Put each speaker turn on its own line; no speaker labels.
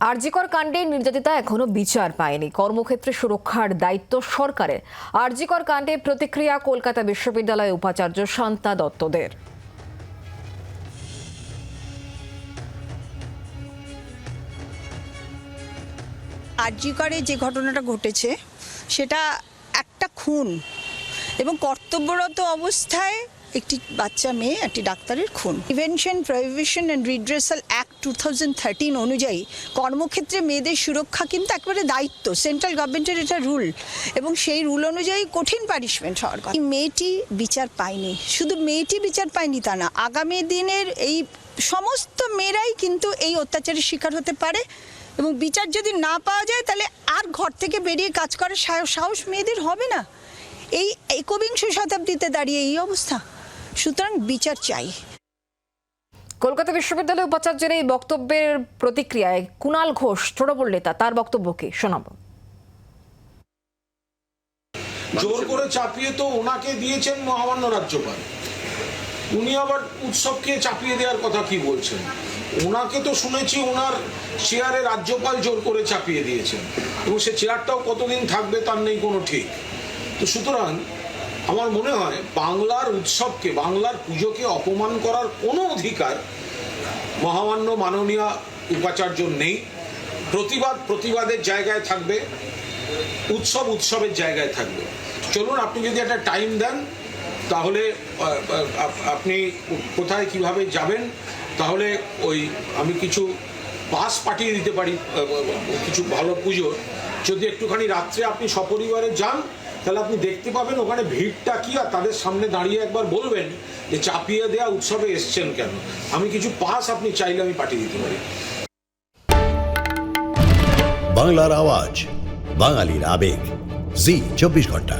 আরজিকর কাণ্ডে নির্যাতিতা এখনও বিচার পায়নি। কর্মক্ষেত্রে সুরক্ষার দায়িত্ব সরকারের। আরজিকর কাণ্ডে প্রতিক্রিয়া কলকাতা বিশ্ববিদ্যালয় উপাচার্য শান্তা দত্তদের।
আরজিকরে যে ঘটনাটা ঘটেছে, সেটা একটা খুন এবং কর্তব্যরত অবস্থায় একটি বাচ্চা মেয়ে, একটি ডাক্তারের খুন। Prevention prohibition and redressal act two অনুযায়ী কর্মক্ষেত্রে মেয়েদের সুরক্ষা কিন্তু একবারে দায়িত্ব সেন্ট্রাল গভর্নমেন্টের এটা রুল এবং সেই রুল অনুযায়ী কঠিন পানিশমেন্ট হওয়ার কথা। মেয়েটি বিচার পায়নি, শুধু মেয়েটি বিচার পায়নি তা না, আগামী দিনের এই সমস্ত মেয়েরাই কিন্তু এই অত্যাচারের শিকার হতে পারে এবং বিচার যদি না পাওয়া যায় তাহলে আর ঘর থেকে বেরিয়ে কাজ করার সাহস মেয়েদের হবে না। এই একবিংশ শতাব্দীতে দাঁড়িয়ে এই অবস্থা। সুতরাং বিচার চাই।
কলকাতা বিশ্ববিদ্যালয় উপাচার্যের এই বক্তব্যের প্রতিক্রিয়ায় কুণাল ঘোষ, তৃণমূল নেতা, তার বক্তব্য কি শোনাবো।
জোর করে চাপিয়ে তো ওনাকে দিয়েছেন মহামান্য রাজ্যপাল। উনি আবার উৎসবকে চাপিয়ে দেওয়ার কথা কি বলছেন? ওনাকে তো শুনেছি ওনার চেয়ারে রাজ্যপাল জোর করে চাপিয়ে দিয়েছেন। এবং সে চেয়ারটাও কতদিন থাকবে তার নেই কোনো ঠিক। তো সুতরাং আমার মনে হয় বাংলার উৎসবকে, বাংলার পুজোকে অপমান করার কোনো অধিকার মহামান্য মাননীয় উপাচার্য নেই। প্রতিবাদ প্রতিবাদের জায়গায় থাকবে, উৎসব উৎসবের জায়গায় থাকবে। চলুন, আপনি যদি একটা টাইম দেন, তাহলে আপনি কোথায় কীভাবে যাবেন, তাহলে ওই আমি কিছু বাস পাঠিয়ে দিতে পারি কিছু ভালো পুজোর। যদি একটুখানি রাত্রে আপনি সপরিবারে যান তাহলে আপনি দেখতে পাবেন ওখানে ভিড়টা কি আর তাদের সামনে দাঁড়িয়ে একবার বলবেন যে চাপিয়ে দেয়া উৎসবে এসছেন কেন? আমি কিছু পাস আপনি চাইলে আমি পাঠিয়ে দিতে পারি।
বাংলার আওয়াজ, বাঙালির আবেগ, জি, চব্বিশ ঘণ্টা।